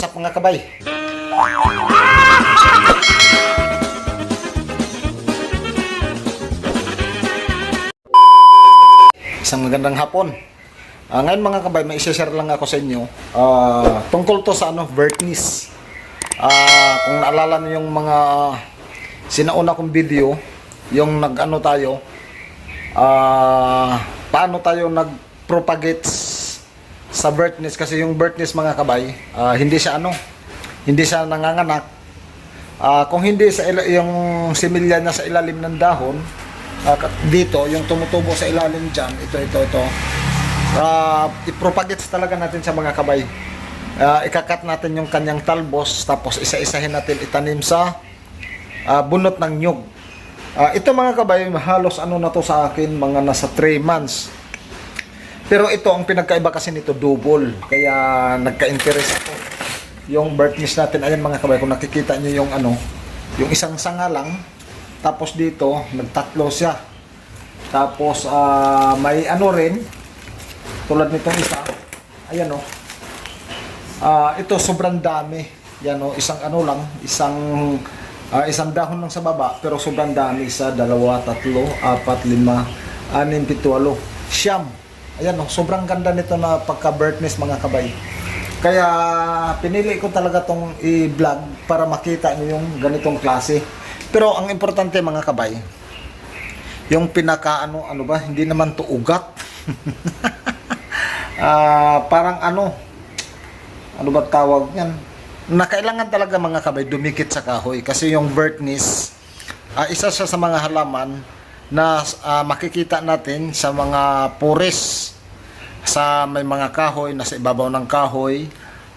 Sa mga kabay. Isang magandang hapon. Ah, ngayon mga kabay, may share lang ako sa inyo. Ah, tungkol to sa ano, Vertnis. Ah, kung naalala niyo yung mga sinauna kong video, yung nag-ano tayo, ah, paano tayo nag-propagate sa Vertnis kasi yung Vertnis mga kabay, ah, hindi siya ano, hindi siya nanganganak. Ah, kung hindi sa ila- yung similya niya sa ilalim ng dahon, ah, ka- dito yung tumutubo sa ilalim diyan, ito ito ito. Ah, i-propagate talaga natin sa mga kabay. Ah, ikakat natin yung kanyang talbos tapos isa-isahin natin itanim sa ah, bunot ng nyug. Ah, ito mga kabay, halos ano na to sa akin, mga nasa 3 months. Pero ito, ang pinagkaiba kasi nito, double. Kaya nagka-interest ako. Yung birthness natin, ayan mga kabay, kung nakikita nyo yung ano, yung isang sanga lang, tapos dito, nagtatlo siya. Tapos, ah, may ano rin, tulad nitong isa, ayan o. Ah, ito, sobrang dami. Yan o, isang ano lang, isang ah, isang dahon lang sa baba, pero sobrang dami. Isa, dalawa, tatlo, apat, lima, anim, pito, walo, siyam. Ayan o, sobrang ganda nito na pagka-birthness mga kabay. Kaya pinili ko talaga tong i-vlog para makita niyo yung ganitong klase. Pero ang importante mga kabay, yung pinaka ano ano ba, hindi naman to ugat. Ah, parang ano, ano ba tawag niyan? Na kailangan talaga mga kabay dumikit sa kahoy kasi yung vertnis ah, isa siya sa mga halaman na ah, makikita natin sa mga pores sa may mga kahoy nasa ibabaw ng kahoy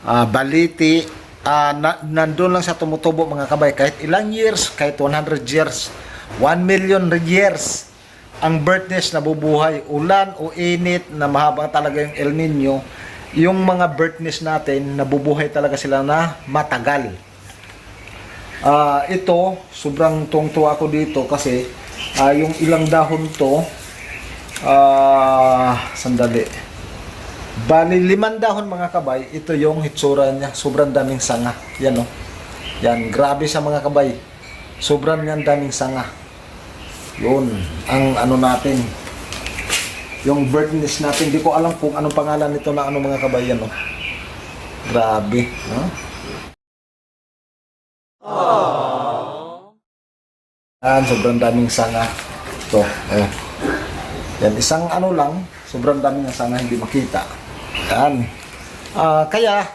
ah, baliti ah, na, nandun lang sa tumutubo mga kabay. Kahit ilang years kahit 100 years 1 million years ang birthness na bubuhay. Ulan o init na mahaba talaga yung El Nino yung mga birthness natin nabubuhay talaga sila na matagal. Ah, ito, sobrang tuwang-tuwa ako dito kasi ah, yung ilang dahon to, ah, sandali. Bali, limang dahon mga kabay, ito yung hitsura niya. Sobrang daming sanga. Yan o. Yan, grabe sa mga kabay. Sobrang yan daming sanga. Yun, ang ano natin. Yung birdness natin, di ko alam kung anong pangalan nito na ano mga kabay yan o. Grabe. No? Yan, sobrang daming sanga. Ito, eh. Yan, isang ano lang, sobrang daming sanga hindi makita. Yan. Ah, kaya,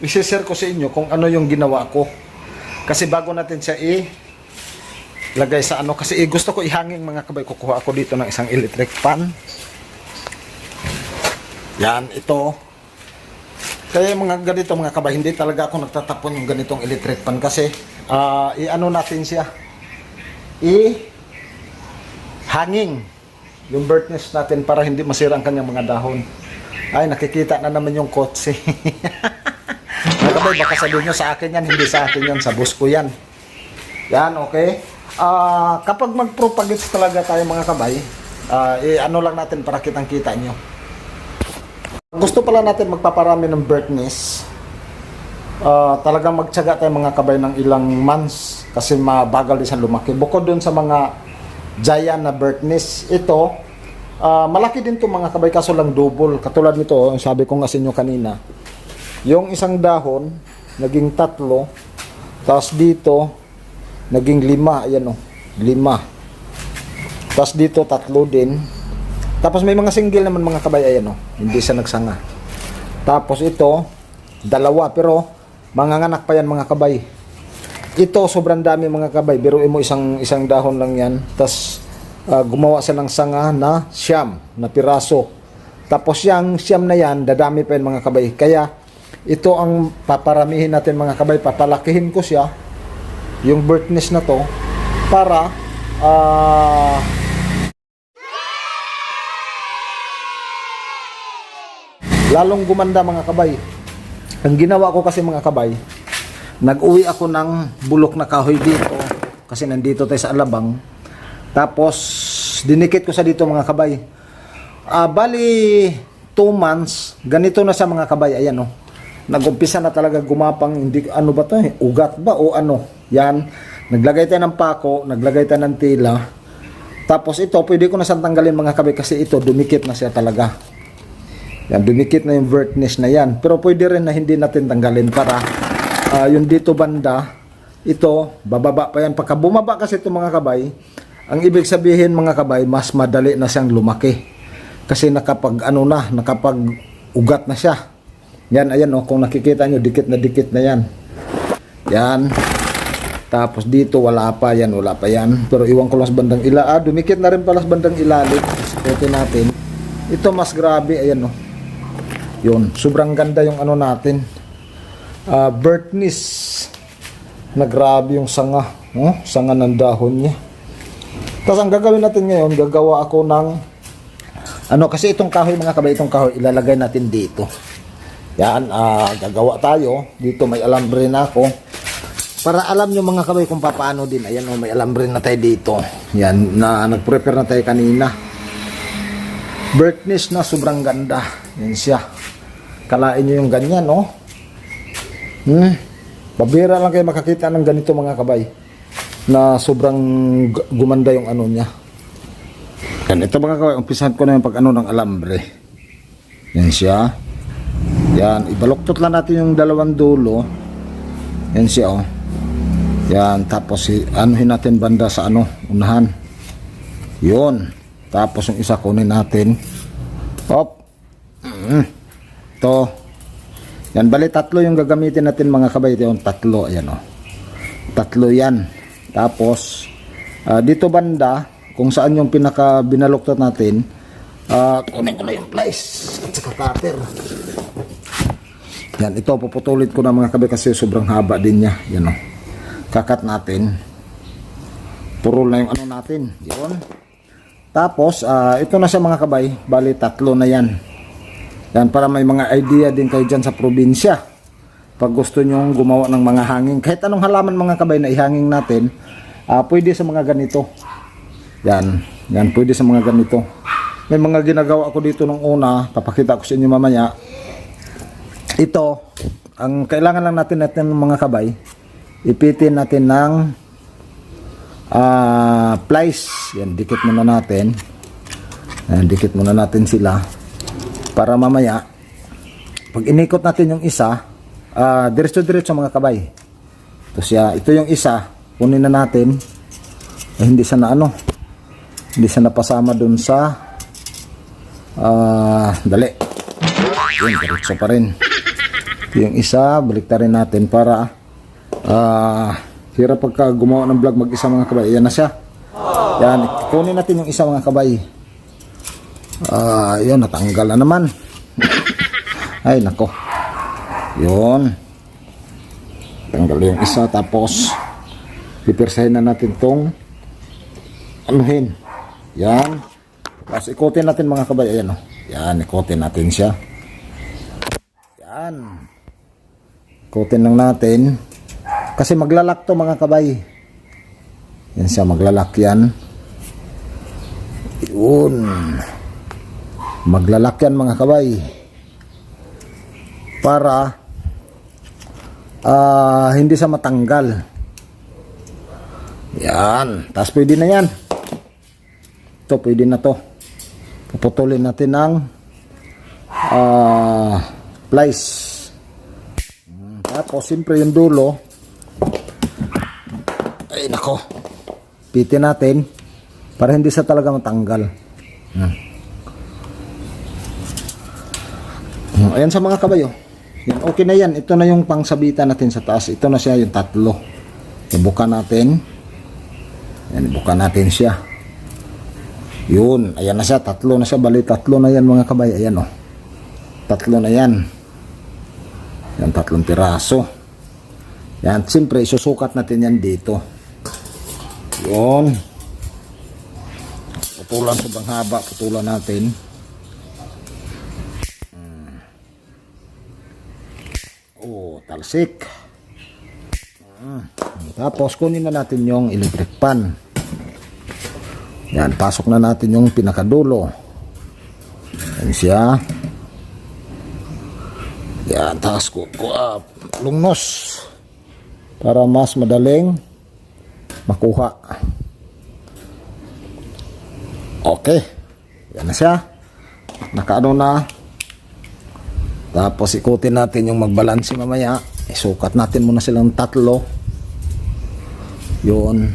isi-share ko sa inyo kung ano yung ginawa ko. Kasi bago natin siya i lagay sa ano kasi eh, gusto ko ihanging mga kabay kukuha ako dito ng isang electric fan yan ito kaya mga ganito mga kabay hindi talaga ako nagtatapon yung ganitong electric fan kasi ah, i-ano natin siya i hanging yung birdness natin para hindi masira ang kanyang mga dahon. Ay, nakikita na naman yung kotse. mga kabay, baka sabihin nyo sa akin yan, hindi sa akin yan, sa bus ko yan. Yan, okay? Ah, kapag mag-propagate talaga tayo mga kabay, ah, i-ano lang natin para kitang-kita nyo. Gusto pala natin magpaparami ng birdness, Ah, talagang magtiyaga tayo mga kabay ng ilang months kasi mabagal din siya lumaki. Bukod dun sa mga giant na birdness, ito, ah, malaki din to mga kabay kaso lang double. Katulad nito, oh, sabi ko nga sa inyo kanina, yung isang dahon, naging tatlo, tapos dito, naging lima, ayan o, lima. Tapos dito, tatlo din. Tapos may mga single naman mga kabay, ayan o, hindi siya nagsanga. Tapos ito, dalawa, pero manganganak pa yan mga kabay. Ito, sobrang dami mga kabay. Biruin mo isang, isang dahon lang yan. Tapos, ah, gumawa siya ng sanga na siyam, na piraso. Tapos yung siyam na yan, dadami pa yan mga kabay. Kaya, ito ang paparamihin natin mga kabay. Papalakihin ko siya, yung birthness na to, para, ah, lalong gumanda mga kabay. Ang ginawa ko kasi mga kabay, nag-uwi ako ng bulok na kahoy dito kasi nandito tayo sa Alabang. Tapos dinikit ko sa dito mga kabay. Ah, bali 2 months, ganito na sa mga kabay, ayan oh. Nag-umpisa na talaga gumapang, hindi, ano ba to eh, ugat ba o ano. Yan, naglagay tayo ng pako, naglagay tayo ng tila. Tapos ito, pwede ko na siyang tanggalin mga kabay kasi ito, dumikit na siya talaga. Yan, dumikit na yung vertness na yan. Pero pwede rin na hindi natin tanggalin para ah, yung dito banda, ito, bababa pa yan. Pagka bumaba kasi ito mga kabay, ang ibig sabihin mga kabay, mas madali na siyang lumaki. Kasi nakapag ano na, nakapag ugat na siya. Yan, ayan oh, kung nakikita nyo, dikit na dikit na yan. Yan. Tapos dito wala pa yan, wala pa yan. Pero iwan ko lang sa bandang ila. Ah, dumikit na rin pala sa bandang ilalim. Ito natin. Ito mas grabe, ayan oh. Yun, sobrang ganda yung ano natin. Ah, Bertness. Na grabe yung sanga. Oh, sanga ng dahon niya. Tapos ang gagawin natin ngayon, gagawa ako ng ano kasi itong kahoy mga kabay, itong kahoy ilalagay natin dito. Yan, ah, gagawa tayo. Dito may alambre na ako. Para alam nyo mga kabay kung paano din. Ayan o, may alambre na tayo dito. Yan, na nag-prepare na tayo kanina. Birtness na sobrang ganda. Yan siya. Kalain nyo yung ganyan, no? Hmm. Pabira lang kayo makakita ng ganito mga kabay. Na sobrang gu- gumanda yung ano niya. Yan, ito mga kabay, umpisahan ko na yung pag-ano ng alambre. Yan siya. Yan, ibaloktot lang natin yung dalawang dulo. Yan siya, oh. Yan, tapos anuhin natin banda sa ano, unahan. Yun. Tapos yung isa kunin natin. Hop. Mm. Ito. Yan, bali tatlo yung gagamitin natin mga kabay. Ito yung tatlo, ayan oh. Tatlo yan. Tapos, ah, dito banda, kung saan yung pinaka binaluktot natin, ah, kunin ko na yung plies at saka cutter. Yan, ito puputulin ko na mga kabay kasi sobrang haba din niya. Yan o. Kakat natin. Purol na yung ano natin. Yun. Tapos, ah, ito na siya mga kabay. Bali, tatlo na yan. Yan, para may mga idea din kayo dyan sa probinsya. Pag gusto nyong gumawa ng mga hanging, kahit anong halaman mga kabay na ihanging natin, ah, pwede sa mga ganito. Yan. Yan, pwede sa mga ganito. May mga ginagawa ko dito nung una, papakita ko sa inyo mamaya ito, ang kailangan lang natin natin ng mga kabay, ipitin natin ng ah plies. Yan, dikit muna natin. Yan, dikit muna natin sila. Para mamaya, pag inikot natin yung isa, ah diretso-diretso mga kabay. Ito siya, ito yung isa, kunin na natin. Eh, hindi siya na ano, hindi siya napasama dun sa ah dali. Yun, diretso pa rin. Yung isa, baliktarin natin para ah hirap pagka gumawa ng vlog mag-isa mga kabay. Yan na siya. Yan, kunin natin yung isa mga kabay. Ah, yun, natanggal na naman. Ay, nako. Yun. Tanggal yung isa tapos pipirsahin na natin tong anuhin. Yan. Tapos ikutin natin mga kabay. Ayan o. Yan, ikutin natin siya. Yan. Ikutin lang natin. Kasi maglalak to mga kabay. Yan siya, maglalak yan. Yun. Maglalak yan mga kabay. Para ah hindi siya matanggal. Yan. Tapos pwede na yan. Ito, pwede na to. Puputulin natin ng ah plies. Mm, Tapos, siyempre yung dulo. Ay, nako. Pitin natin para hindi sa talaga matanggal. Hmm. Hmm, Ayan sa mga kabayo. Yan, okay na yan. Ito na yung pangsabitan natin sa taas. Ito na siya yung tatlo. Ibuka natin. Yan, ibuka natin siya. Yun. Ayan na siya. Tatlo na siya. Bali, tatlo na yan mga kabay. Ayan o. Tatlo na yan. Yan, tatlong piraso. Yan, siyempre, isusukat natin yan dito. Yun. Putulan sobrang haba, putulan natin. Hmm. Oh, talsik. Hmm. Tapos, kunin na natin yung electric pan. Yan, pasok na natin yung pinakadulo. Yan siya. Yan, taas ko ko up. Lungnos. Para mas madaling makuha. Okay. Yan na siya. Nakaano na. Tapos ikutin natin yung magbalanse mamaya. Isukat natin muna silang tatlo. Yun.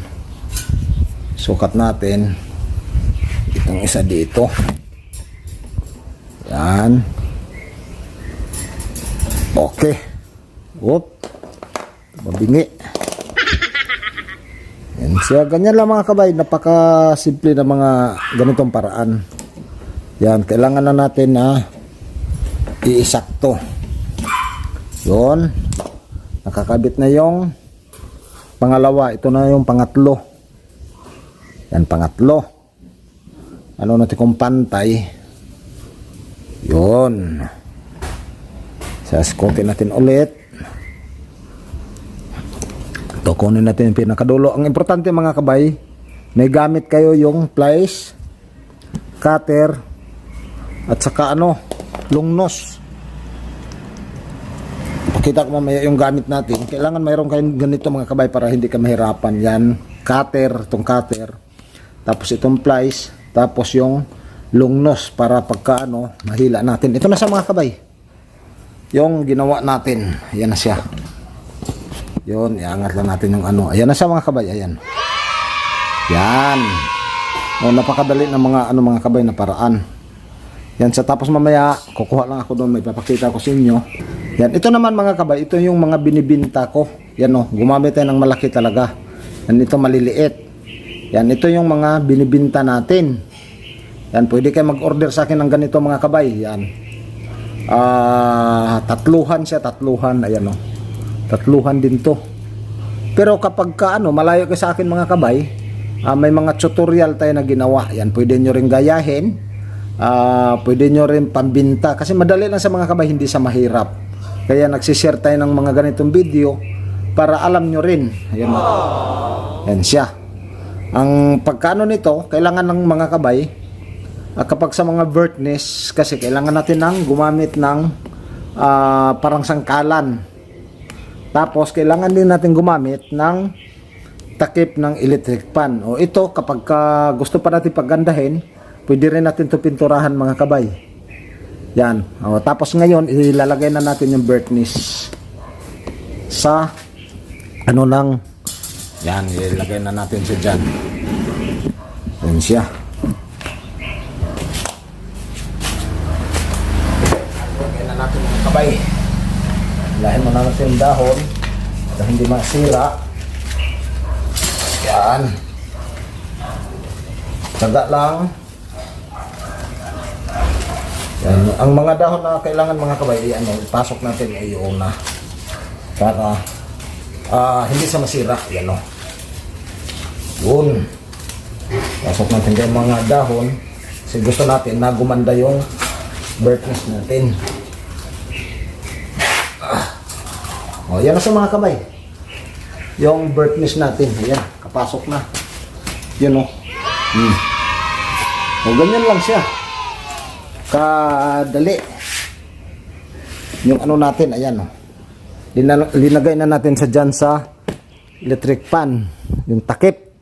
Sukat natin. Itong isa dito. Yan. Okay. Whoop. Mabingi. Yan siya. Ganyan lang mga kabay. Napaka-simple na mga ganitong paraan. Yan. Kailangan na natin na iisakto. Yun. Nakakabit na yung pangalawa. Ito na yung pangatlo. Yan, pangatlo. Ano natin kung pantay. Yun. Saskotin natin ulit. Ito, kunin natin yung pinakadulo. Ang importante mga kabay, may gamit kayo yung plies, cutter, at saka ano, lungnos. Pakita ko mamaya yung gamit natin. Kailangan mayroon kayong ganito mga kabay para hindi ka mahirapan. Yan, cutter, itong cutter. Tapos itong plies, tapos yung lungnos para pagka ano, mahila natin. Ito na sa mga kabay. Yung ginawa natin, ayan na siya. Yun, iangat lang natin yung ano. Ayan na siya mga kabay, ayan. Yan. O, napakadali ng mga ano mga kabay na paraan. Yan, sa tapos mamaya, kukuha lang ako doon, may papakita ko sa inyo. Yan, ito naman mga kabay, ito yung mga binibinta ko. Yan o, gumamit tayo ng malaki talaga. Yan, ito maliliit. Yan, ito yung mga binibinta natin. Yan, pwede kayo mag-order sa akin ng ganito mga kabay. Yan. Ah, tatluhan siya, tatluhan. Ayan o. Tatluhan din to. Pero kapag ka ano, malayo kayo sa akin mga kabay, ah, may mga tutorial tayo na ginawa. Yan, pwede nyo rin gayahin. Ah, pwede nyo rin pambinta. Kasi madali lang sa mga kabay, hindi sa mahirap. Kaya nagsishare tayo ng mga ganitong video para alam nyo rin. Ayan o. Siya. Ang pagkano nito, kailangan ng mga kabay, ah, kapag sa mga birthness, kasi kailangan natin ng gumamit ng ah, parang sangkalan. Tapos, kailangan din natin gumamit ng takip ng electric pan. O ito, kapag ka gusto pa natin paggandahin, pwede rin natin ito pinturahan mga kabay. Yan. O, tapos ngayon, ilalagay na natin yung birthness sa ano lang yan, ilagay na natin siya dyan. Yan siya. Ilagay na natin yung kabay. Lahin mo na natin yung dahon para hindi masira. Yan. Tsaga lang. Yan. Ang mga dahon na kailangan mga kabay, ay ano, ipasok natin ay una. Para ah hindi sa masira. Yan o. Yun. Pasok natin yung mga dahon. Kasi gusto natin na gumanda yung birthness natin. O, yan na sa mga kamay. Yung birthness natin. Ayan, kapasok na. Yun o. Hmm. O, ganyan lang siya. Kadali. Yung ano natin, ayan o. Lina- Linagay na natin sa dyan sa electric pan. Yung takip.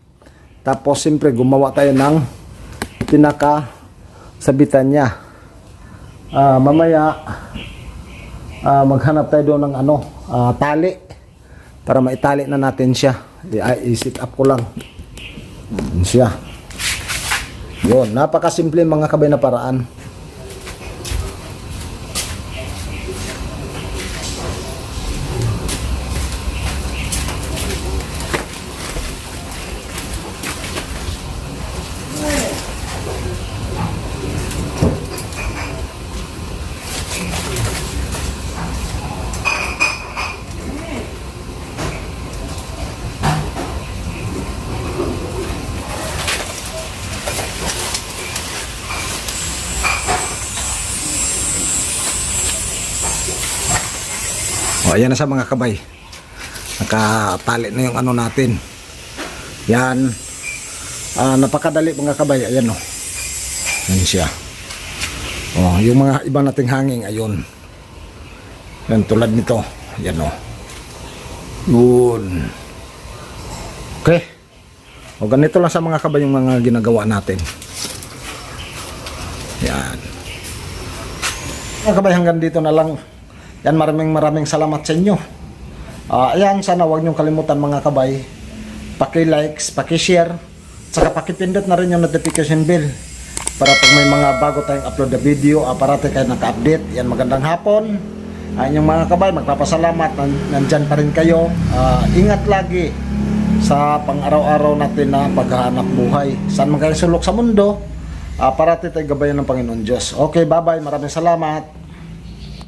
Tapos, siyempre, gumawa tayo ng pinaka sabitan niya. Ah, mamaya, ah, maghanap tayo doon ng ano, ah, tali para maitali na natin siya. I-sit up ko lang. Yun siya. Yun, napakasimple mga kabay na paraan. O, ayan na sa mga kabay. Nakatali na yung ano natin. Yan. Ah, napakadali mga kabay. Ayan o. Yan siya. O, yung mga ibang nating hanging, ayun. Yan tulad nito. Yan o. Yun. Okay. O ganito lang sa mga kabay yung mga ginagawa natin. Yan. Mga kabay hanggang dito na lang. Yan maraming maraming salamat sa inyo. Ah, ayan, sana huwag niyong kalimutan mga kabay. Paki-likes, paki-share, saka paki-pindot na rin yung notification bell para pag may mga bago tayong upload na video, ah, parati kayo naka-update. Yan, magandang hapon. Ayun yung mga kabay, magpapasalamat. Nan nandyan pa rin kayo. Ah, ingat lagi sa pang-araw-araw natin na paghahanap buhay. Saan man kayo sulok sa mundo, ah, parati tayo gabayan ng Panginoon Diyos. Okay, bye-bye. Maraming salamat.